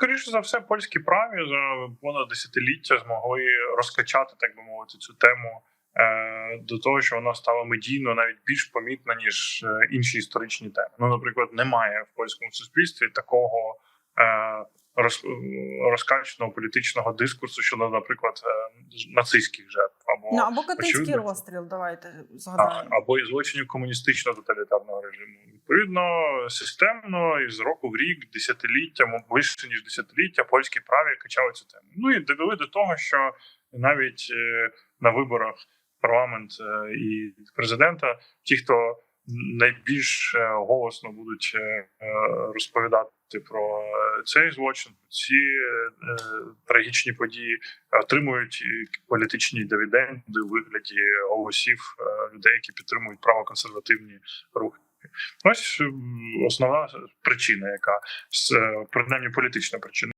скоріше за все, польські праві за понад десятиліття змогли розкачати, так би мовити, цю тему е, до того, що вона стала медійно навіть більш помітна ніж е, інші історичні теми. Ну, наприклад, немає в польському суспільстві такого е, роз, розкачаного політичного дискурсу щодо, наприклад, нацистських жертв Ну або катинський очевидно, розстріл, давайте так, згадаємо. або і злочинів комуністично тоталітарного режиму. Відповідно, системно і з року в рік, десятиліття, вище ніж десятиліття, польські праві качали цю тему. Ну і довели до того, що навіть е, на виборах парламент е, і президента, ті, хто найбільш е, голосно будуть е, е, розповідати про цей злочин, ці е, трагічні події отримують політичні дивіденди у вигляді голосів е, людей, які підтримують правоконсервативні рухи. Ось основна причина, яка е, принаймні політична причина.